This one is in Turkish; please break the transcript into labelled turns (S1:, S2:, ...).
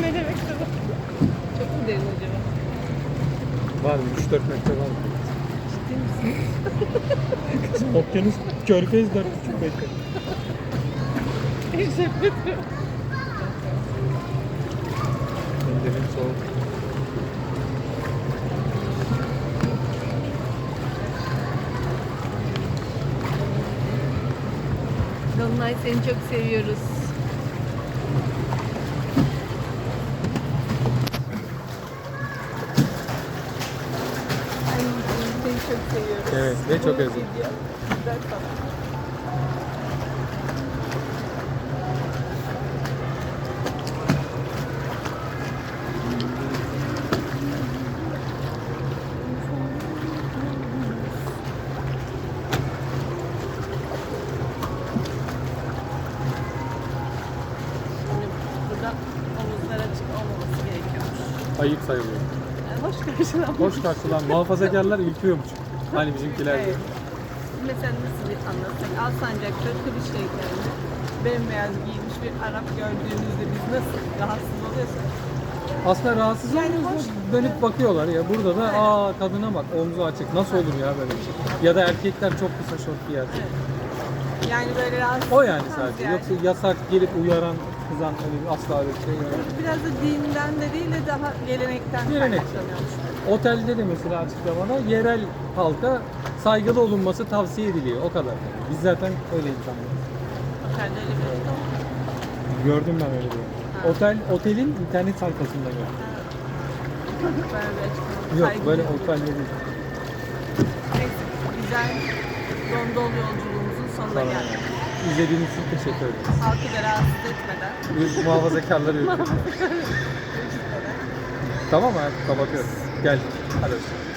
S1: ne demek bu? Çok mu derin acaba?
S2: Var mı? 3-4 metre var mı?
S1: Ciddi misin?
S2: Okyanus körfez 4,5 metre.
S1: Hiç yapmadım.
S2: Ellerim soğuk.
S1: Dolunay seni çok seviyoruz. Ay, seni çok seviyoruz.
S2: Evet, ve çok özledim.
S1: Güzel.
S2: Ayıp sayılıyor.
S1: Hoş karşılanmış.
S2: Hoş karşılan muhafazakarlar ülküyormuş. Hani bizimkiler gibi.
S1: Evet. Mesela nasıl bir anlatsak? Alsancak'ta kılıç şehitlerinde bembeyaz giymiş bir Arap gördüğünüzde biz nasıl rahatsız oluyorsak
S2: Aslında rahatsız
S1: Yani
S2: olmuyoruz.
S1: hoş-
S2: Dönüp bakıyorlar ya. Burada da aa kadına bak omzu açık. Nasıl olur ya böyle bir şey? Ya da erkekler çok kısa şort giyerse.
S1: Yani böyle rahatsız
S2: O yani sadece.
S1: yani.
S2: Yoksa yasak gelip uyaran, kızan bir- asla öyle bir şey yok.
S1: Biraz da dinden de değil de daha gelenekten
S2: Gelenek.
S1: kaynaklanıyormuş.
S2: Otelde de mesela açıklamada yerel halka saygılı olunması tavsiye ediliyor. O kadar. Biz zaten öyle insanlarız.
S1: Otelde öyle bir şey yok.
S2: Gördüm ben öyle bir.
S1: Ha.
S2: Otel, otelin internet sayfasında gördüm.
S1: Böyle bir açıklama.
S2: Yok
S1: Saygı
S2: böyle
S1: duyuyorum.
S2: otelde değil.
S1: Neyse, güzel Gondol yolculuğumuzun sonuna geldik.
S2: İzlediğiniz için teşekkür ederiz.
S1: Halkı da rahatsız etmeden.
S2: Biz muhafazakarları ülkesi. tamam abi kapatıyorum. Gel. Hadi. hoşça kal.